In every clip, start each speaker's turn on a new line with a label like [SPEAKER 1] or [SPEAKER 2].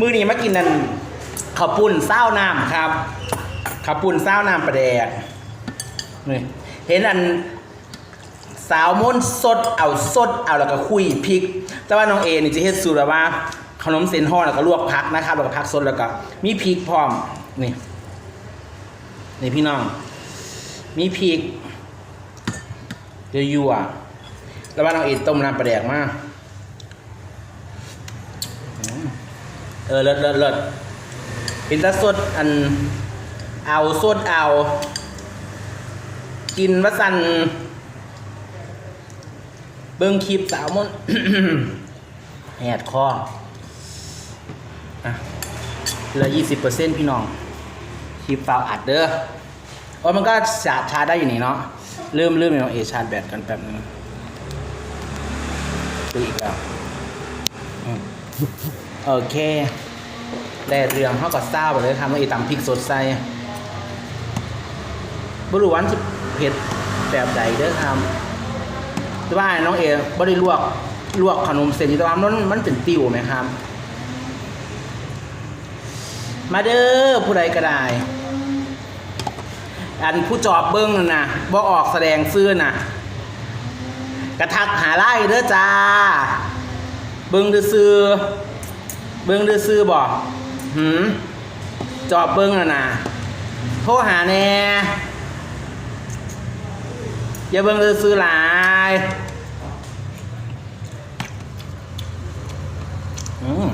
[SPEAKER 1] มือนี้มากินนั่นข้าวปุ้นเศร้าน้ำครับข้าวปุ้นเศร้าน้ำปลาแดกนี่เห็นอันสาวม้วนสดเอาสดเอาแล้วก็คุยพริก แต่ว่าน้องเอนี่จะเฮ็ดสูตรแบบว่า ขนมเส้นห่อแล้วก็ลวกผักนะครับแล้วก็ผักสดแล้วก็มีพริกพร้อมนี่นี่พี่น้อง มีพริกเดี๋ยวยั่วแล้วว่าน้องเอต้มน้ำปลาแดกมาก เออเลิศเลิศเลิศเป็นตาสดอันเอาสดเอา กินวะสันเบิ้งคลิปสาวมนแหดคออะเหลือยี่สิบเปอร์เซ็นต์พี่น้อง คลิปฟาวอัดเด้อโอ้มันก็ชาร์จชาร์จได้อยู่นี่เนาะเริ่มเริ่มเอาเอชาร์จแบตกันแป๊บนึงดูอีกแล้ว โอเค ได้เรื่องเขาก็ทราไปเลยครับว่าอีตำพริกสดใส่บรูวันจะเผ็ดแบบใดเด้อครับแต่ว่าน้องเอ๋บ่ได้ลวกลวกขนมเส้นนี่แต่ว่ามันมันเป็นติวไหมครับ มาเด้อผู้ใดก็ได้ อันผู้จอบเบิ้งนะบ่ออกแสดงซื่อนะกระทักหาไล่เด้อจ้า เบิ้งเดือซื้อ เบิ้งดือซื้อบอกหืมจอบเบิ้งน่ะนะโทรหาแน่อย่าเบิ้งดือซื้อหลายอืม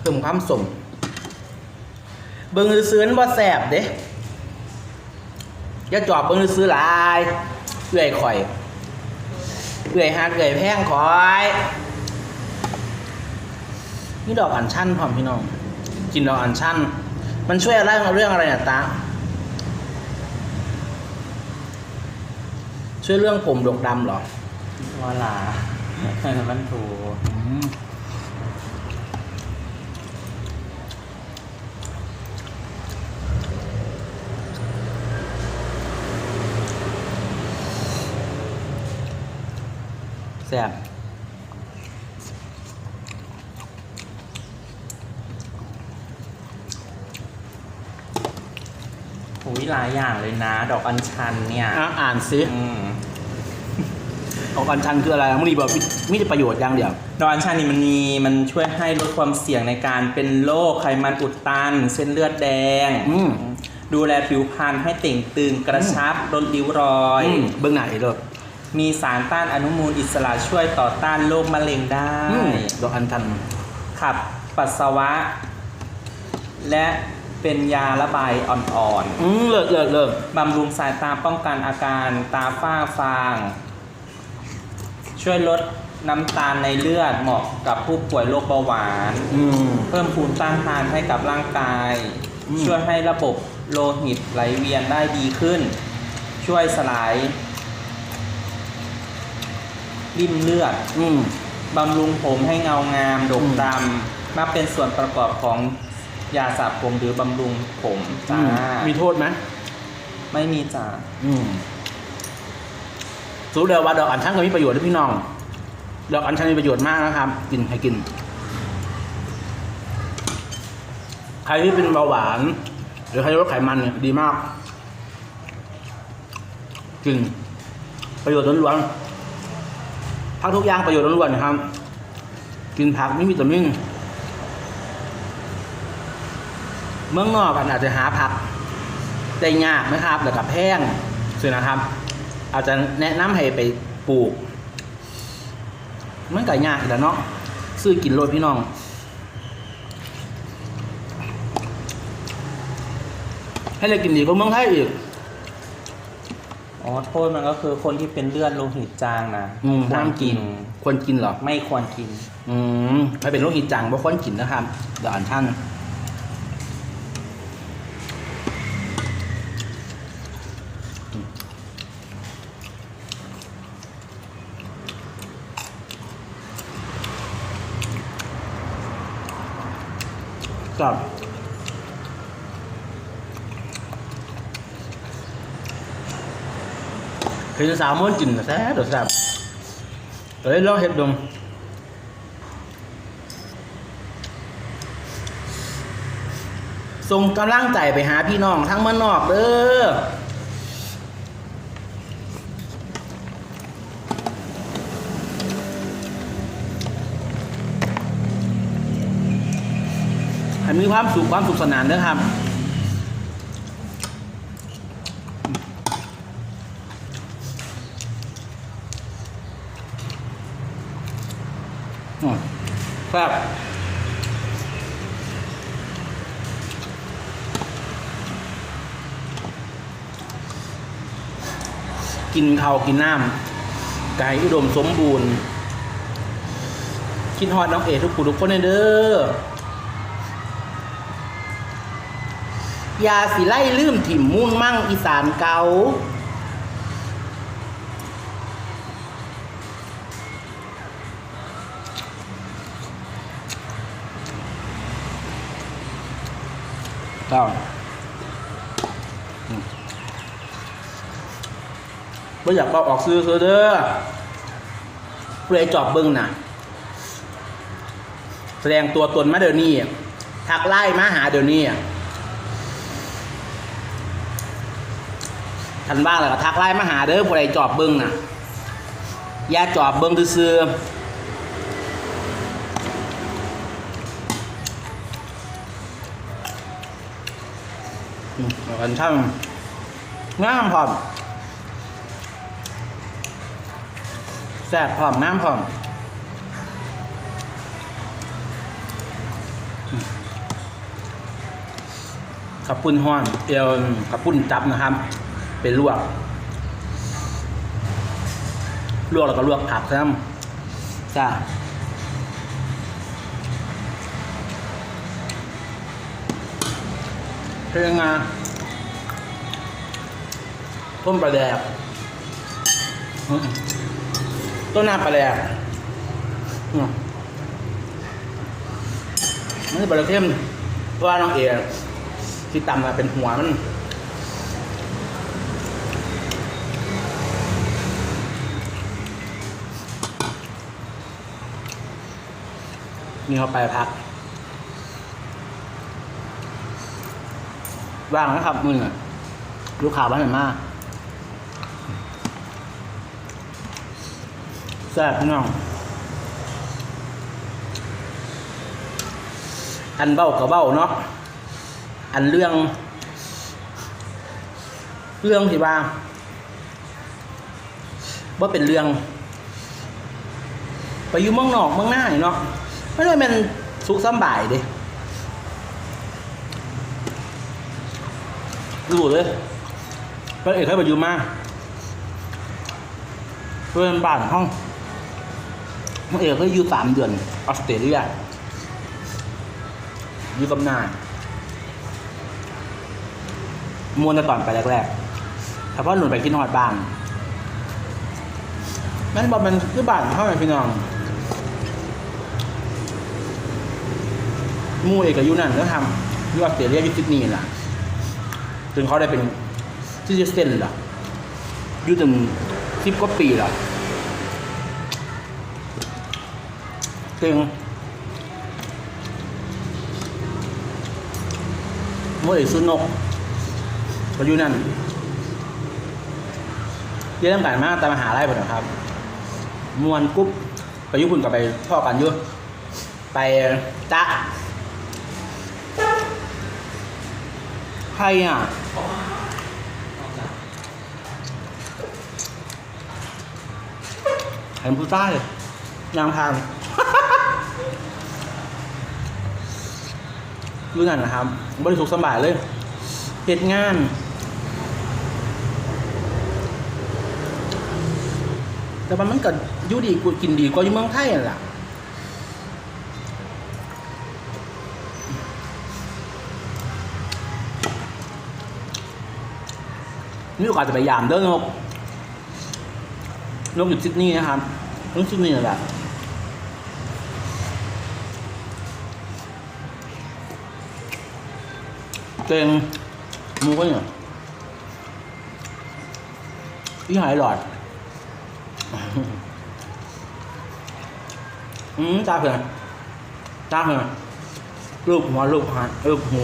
[SPEAKER 1] เติมความสมเบิ้งดือซื้อนั่นบ่แสบเด้อย่าจอบเบิ้งดือซื้อหลายเอื่อยข่อยเอื่อยฮักเอื่อยแพงคอย นี่ดอกอัญชันพร้อมพี่น้อง กินดอกอัญชัน มันช่วยอะไรเรื่องอะไรเนี่ยตาช่วยเรื่องผมดกดำเหรอ
[SPEAKER 2] วาลามันถูก
[SPEAKER 1] แซ่บ
[SPEAKER 2] หลายอย่างเลยนะ ดอกอัญชันเนี่ย
[SPEAKER 1] อะอ่านสิ
[SPEAKER 2] อืม
[SPEAKER 1] ดอกอัญชันคืออะไรมันรีบอกมีมีแต่ประโยชน์อย่างเดียว
[SPEAKER 2] ดอกอัญชันนี่มันมีมันช่วยให้ลดความเสี่ยงในการเป็นโรคไขมันอุดตัน เส้นเลือดแดง
[SPEAKER 1] อืม
[SPEAKER 2] ดูแลผิวพรรณให้เต่งตึงกระชับลดริ้วรอย
[SPEAKER 1] อืมเบื้องไหนเลย
[SPEAKER 2] มีสารต้านอนุมูลอิสระช่วยต่อต้านโรคมะเร็งได้
[SPEAKER 1] อืมดอกอัญชัน
[SPEAKER 2] ขับปัสสาวะ และ เป็นยาระบายอ่อน
[SPEAKER 1] อืมเลิศเลิศเลิศ
[SPEAKER 2] ๆบำรุงสายตาป้องกันอาการตาฝ้าฟาง ช่วยลดน้ำตาลในเลือดเหมาะกับผู้ป่วยโรคเบาหวาน
[SPEAKER 1] อืม
[SPEAKER 2] เพิ่มภูมิต้านทานให้กับร่างกาย
[SPEAKER 1] อืม
[SPEAKER 2] ช่วยให้ระบบโลหิตไหลเวียนได้ดีขึ้น ช่วยสลายริ่มเลือด
[SPEAKER 1] อืม
[SPEAKER 2] บำรุงผมให้เงางามโด่ง
[SPEAKER 1] อืม
[SPEAKER 2] ดำมาเป็นส่วนประกอบของ ยาสระผมหรือบำรุงผมจ้า
[SPEAKER 1] มีโทษไหม
[SPEAKER 2] ไม่มีจ้า
[SPEAKER 1] อืมสูเดียวว่าดอกอัญชันก็มีประโยชน์ด้วยพี่น้อง ดอกอัญชันมีประโยชน์มากนะครับ กินให้กิน ใครที่เป็นเบาหวาน หรือใครลดไขมันเนี่ยดีมาก กิน ประโยชน์ล้วนๆพักทุกอย่างประโยชน์ล้วนๆนะครับ กินผักไม่มีวิตามิน เมืองนอกกันอาจจะหาผักได้ยากนะครับแล้วกับแพงสินะครับ อาจจะแนะนำให้ไปปลูกมันก็ยากแต่เนาะซื้อกินโลดพี่น้องให้เลยกินดีกว่าเมืองไทยอีก
[SPEAKER 2] อ๋อโทษมันก็คือคนที่เป็นเลือดโลหิตจางนะ
[SPEAKER 1] อืม
[SPEAKER 2] คว
[SPEAKER 1] ห้ารมกิน ควรกินเหรอ
[SPEAKER 2] ไม่ควรกิน
[SPEAKER 1] อืมถ้าเป็นโรคหิตจังบ่ควรกินนะครับเดี๋ยวอ่านท่าน กับเห็สาวม้นจินแซ่บแซ่บเลยลองเห็ดดงส่งกำลังใจไปหาพี่น้องทั้งเมืองนอกเด้อ มีความสุขความสุขสนานเด้อครับอืมครับกินข้าวกินน้ำไก่อุดมสมบูรณ์คิดฮอดน้องเอทุกผู้ทุกคนเด้อ ยาสิไล่ลืมถิ่มมุ่นมั่งอีสานเกาต้องไม่อยากเอาออกซื้อคือเด้อเพื่อไอ้จอบเบิ้งน่ะ แสดงตัวตนมาเดี๋ยวนี้ ทักไล่มาหาเดี๋ยวนี้ ทันบ้างแล้วก็ทักไล่มาหาเด้อผู้ใดจอบเบิ้งน่ะอย่าจอบเบิ้งซื่อๆอืมเอากันช่างงามพร้อมแซ่บพร้อมน้ำพร้อมขับปุ้นห้อนเอวขับปุ้นจับนะครับ เป็นลวก ลวกแล้วก็ลวกผักซ้ำจ้าเพียงงาต้มปลาแดกต้นหน้ำปลาแดกมมันจะปลาเข้มเพราะว่าน้องเอ๋ที่ตำมาเป็นหัวมัน นี่เขาไปพัก ว่างนะครับมึงอะลูกค้าบ้านไหนมากแซ่บพี่น้องอันเบ้ากับเบ้าเนาะ อันเรื่อง เรื่องที่ว่าว่าเป็นเรื่อง ไปอยู่เมืองนอกเมืองหน้าเนาะ ไม่ได้เป็นสุขสำบ่ายดิรู้เลยพระเอกเคยไปอยู่มาเพื่อนบ้านห้องพระเอกเคยอยู่สามเดือนออสเตรเลียอยู่กับนายมวนในตอนไปแรกๆแต่พอหนุนไปกินฮอดบ้านนั่นบอกมันคือบ้านเท่าไหร่พี่น้อง มู่เอกยุนั่นก็ทำที่ออสเตรเลียยูซิดนีย์ล่ะจนเขาได้เป็นซิติเซนล่ะอยู่ถึงสิบกว่าปีล้วเก่งมู่เอกสุนกก็ยู่นั่นเรียนการมาตามมหาลัยผมนะครับมวนกุ๊บไปยุคุณกับไปพ่อกันอยุ่ไปจ้า ใครอะเห็นผู้ใต้ยางพานรู้นั่นนะครับ บริสุทธิ์สบายเลยเหตุงานแต่ว่ามันก็ยู่ดีกูกินดีกว่าอยู่เมืองไทยนั่นแหละ นี่โอกาสจะไปยามเด้อนกนกอยู่ซิดนีย์นะครับนกซิดนีย์นั่แหละเก่งมูก็เนี่ยอีหายหลอด อืมตาเผื่อตาเผื่อนรูปหัวรูปหางรูปหู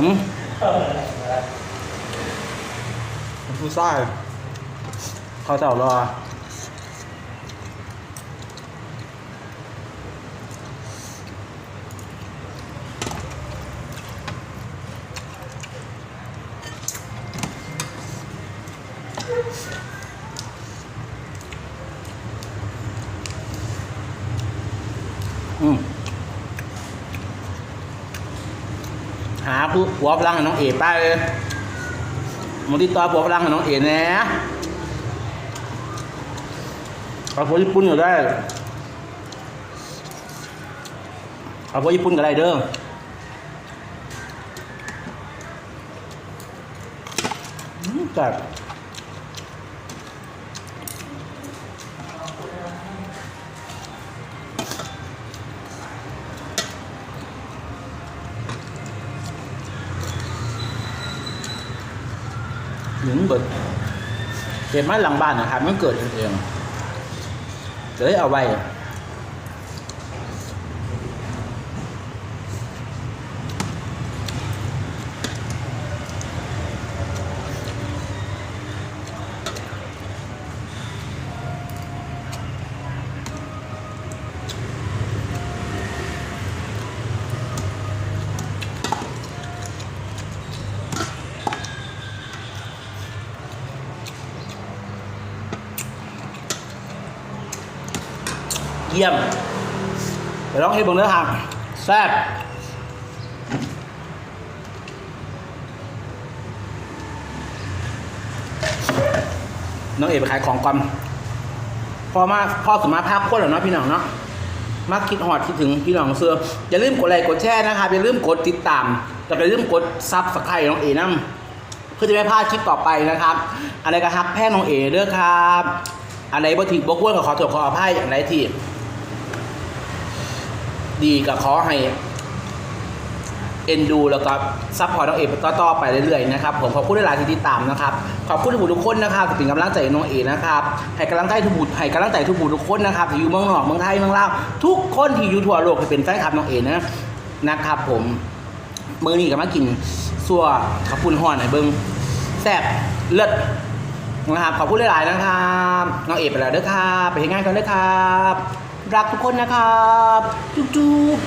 [SPEAKER 1] หืม ผู้ชายเขาเจ้ารออืมหาผู้ผัวพลังน้องเอ๋ไปเลย มาติดต่อผัวพลังของน้องเอ๋นะเอาพวกญี่ปุ่นก็ได้เอาพวกญี่ปุ่นก็ได้เด้อจัด หนึ่งเบิดเก็บมาหลังบ้านนะครับมันเกิดเองจะได้เอาไว้ เยี่ยมไปลองให้เบิ่งเนื้อหางแซ่บน้องเอกไปขายของก่อนพอมาพ่อสมมาภาคโคตรแล้วเนาะพี่น้องเนาะมาคิดหอดคิดถึงพี่น้องเสืออย่าลืมกดไลค์กดแชร์นะครับอย่าลืมกดติดตามแต่อย่าลืมกดซับสไครต์น้องเอน้ำเพื่อจะไม่พลาดคลิปต่อไปนะครับ อะไรก็ฮักแพ้น้องเอเด้อครับ อะไรบ่ถึงบ่ควรก็ขอโทษขออภัยอย่างไรที่ ดีก็ขอให้เอ็นดูแล้วก็ซัพพอร์ตน้องเอกต่อไปเรื่อยๆนะครับผมขอบคุณหลายที่ติดตามนะครับขอบคุณทุกทุกคนนะครับที่เป็นกำลังใจน้องเอนะครับให้กำลังใจทุกผู้ให้กำลังใจทุกผู้ทุกคนนะครับที่อยู่เมืองนอกเมืองไทยเมืองลาวทุกคนที่อยู่ทั่วโลกที่เป็นแฟนคลับน้องเอนะนะครับ ผมมือนี้ก็มากินซัวขับปุ้นห่อนให้เบิ้งแซ่บเลิศนะครับขอบคุณหลายๆนะครับน้องเอไปแล้วเด้อครับไปทำงานกันเด้อครับ รักทุกคนนะครับ จุ๊บ